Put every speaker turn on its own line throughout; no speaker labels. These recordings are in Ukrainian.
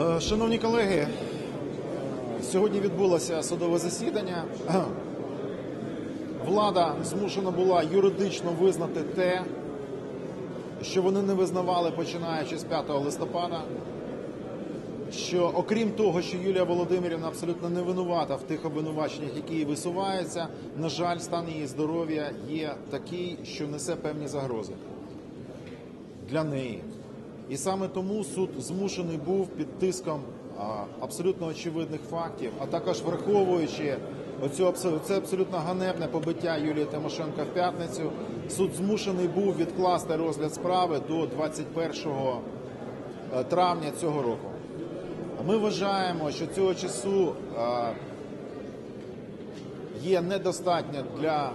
Е, Шановні колеги, сьогодні відбулося судове засідання. Влада змушена була юридично визнати те, що вони не визнавали починаючи з 5 листопада. Що окрім того, що Юлія Володимирівна абсолютно не винувата в тих обвинуваченнях, які їй висуваються, на жаль, стан її здоров'я є такий, що несе певні загрози для неї. І саме тому суд змушений був під тиском абсолютно очевидних фактів, а також враховуючи оцю це абсолютно ганебне побиття Юлії Тимошенко в п'ятницю, суд змушений був відкласти розгляд справи до 21 е, травня цього року. Ми вважаємо, що цього часу е, є недостатньо для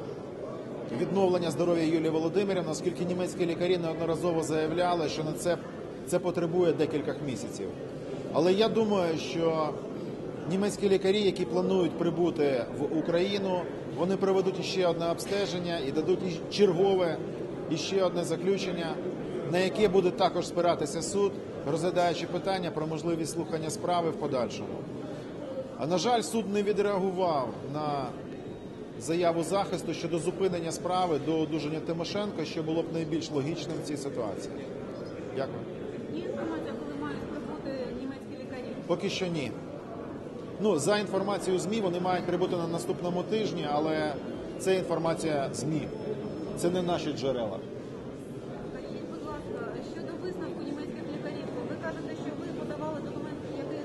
відновлення здоров'я Юлії Володимирівни, оскільки німецькі лікарі неодноразово заявляли, що на це, це потребує декількох місяців. Але я думаю, що німецькі лікарі, які планують прибути в Україну, вони проведуть ще одне обстеження і дадуть чергове і ще одне заключення, на яке буде також спиратися суд, розглядаючи питання про можливість слухання справи в подальшому. А на жаль, суд не відреагував на заяву захисту щодо зупинення справи до одужання Тимошенко, що було б найбільш логічним в цій ситуації. Дякую.
Є інформація, коли мають прибути німецькі лікарі?
Поки що ні. Ну, за інформацією ЗМІ, вони мають прибути на наступному тижні, але це інформація ЗМІ. Це не наші джерела.
Скажіть, будь ласка, щодо висновку німецьких лікарів, ви кажете, що ви подавали документи, які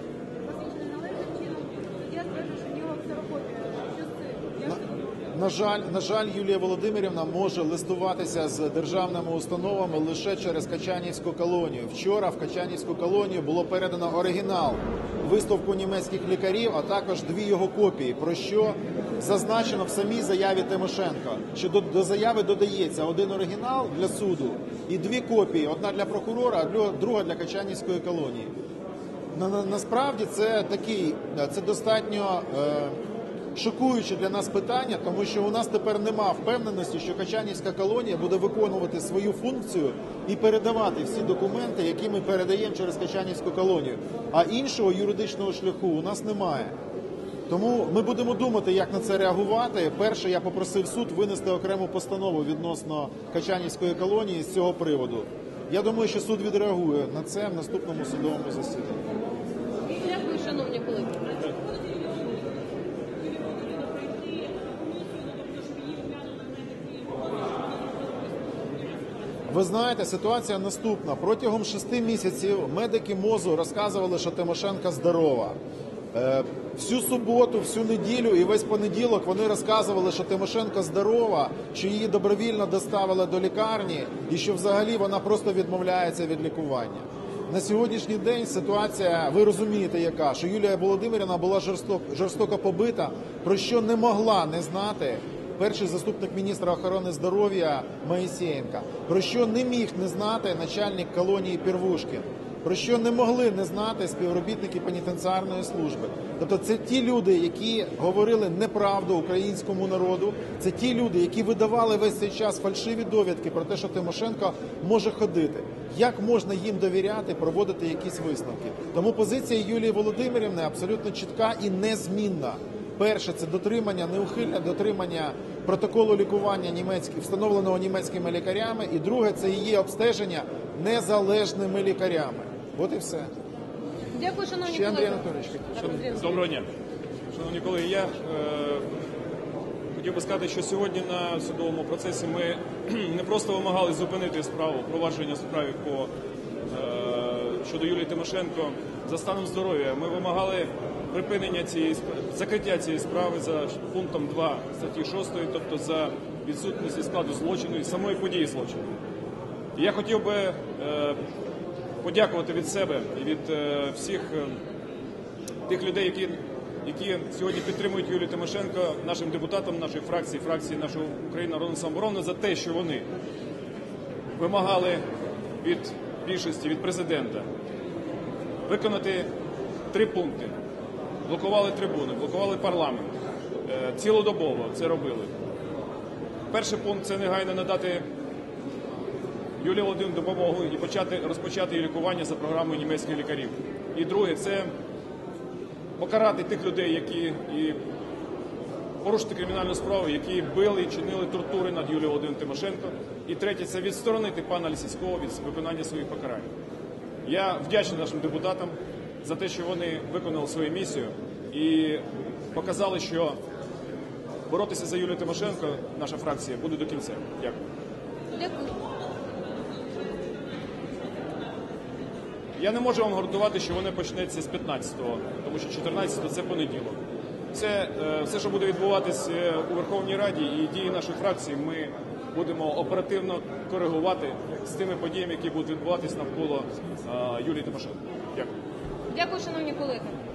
посвідчені належним чином. Суддя стверджує, що в нього ксерокопія. Що з цим? Як це відбувається?
На жаль, на жаль, Юлія Володимирівна може листуватися з державними установами лише через Качанівську колонію. Вчора в Качанівську колонію було передано оригінал виставку німецьких лікарів, а також дві його копії. Про що зазначено в самій заяві Тимошенко, що до, до заяви додається один оригінал для суду і дві копії: одна для прокурора, а друга- для Качанівської колонії. На, на, насправді це такий, це достатньо е, шокуюче для нас питання, тому що у нас тепер нема впевненості, що Качанівська колонія буде виконувати свою функцію і передавати всі документи, які ми передаємо через Качанівську колонію. А іншого юридичного шляху у нас немає. Тому ми будемо думати, як на це реагувати. Перше, я попросив суд винести окрему постанову відносно Качанівської колонії з цього приводу. Я думаю, що суд відреагує на це в наступному судовому засіданні.
Дякую, шановні колеги.
Ви знаєте, ситуація наступна. Протягом шести місяців медики мозу розказували, що Тимошенка здорова. Е, Всю суботу, всю неділю і весь понеділок вони розказували, що Тимошенко здорова, що її добровільно доставили до лікарні і що взагалі вона просто відмовляється від лікування. На сьогоднішній день ситуація, ви розумієте, яка що Юлія Володимирівна була жорстоко, жорстоко побита, про що не могла не знати перший заступник міністра охорони здоров'я Моїсеєнка, про що не міг не знати начальник колонії Пірвушкін, про що не могли не знати співробітники пенітенціарної служби. Тобто це ті люди, які говорили неправду українському народу, це ті люди, які видавали весь цей час фальшиві довідки про те, що Тимошенко може ходити. Як можна їм довіряти, проводити якісь висновки? Тому позиція Юлії Володимирівни абсолютно чітка і незмінна. Перше це дотримання, неухильне дотримання протоколу лікування німецьких, встановленого німецькими лікарями, і друге це її обстеження незалежними лікарями. От і все.
Дякую, шановні
Ще Андрій
колеги.
Анатолійович.
Доброго дня. Шановні колеги, я е, хотів би сказати, що сьогодні на судовому процесі ми не просто вимагали зупинити справу, провадження справи по, е, щодо Юлії Тимошенко за станом здоров'я. Ми вимагали припинення цієї закриття цієї справи за пунктом 2 статті 6, тобто за відсутності складу злочину і самої події злочину. І Я хотів би е, подякувати від себе і від е, всіх е, тих людей, які, які сьогодні підтримують Юлію Тимошенко, нашим депутатам нашої фракції, фракції нашої України народної самооборони за те, що вони вимагали від більшості, від президента виконати три пункти. Блокували трибуни, блокували парламент. Е, Цілодобово це робили. Перший пункт це негайно надати Юлії Володимирівні допомогу і почати розпочати лікування за програмою німецьких лікарів. І друге, це покарати тих людей, які і порушити кримінальну справу, які били і чинили тортури над Юлією Володимирівною Тимошенко. І третє це відсторонити пана Лісівського від виконання своїх покарань. Я вдячний нашим депутатам за те, що вони виконали свою місію і показали, що боротися за Юлію Тимошенко наша фракція буде до кінця. Дякую.
Дякую.
Я не можу вам гарантувати, що вони почнеться з 15-го, тому що 14-го – це понеділок. Це е, все, що буде відбуватись е, у Верховній Раді, і дії нашої фракції ми будемо оперативно коригувати з тими подіями, які будуть відбуватись навколо е, Юлії Тимошенко. Дякую.
Дякую, шановні колеги.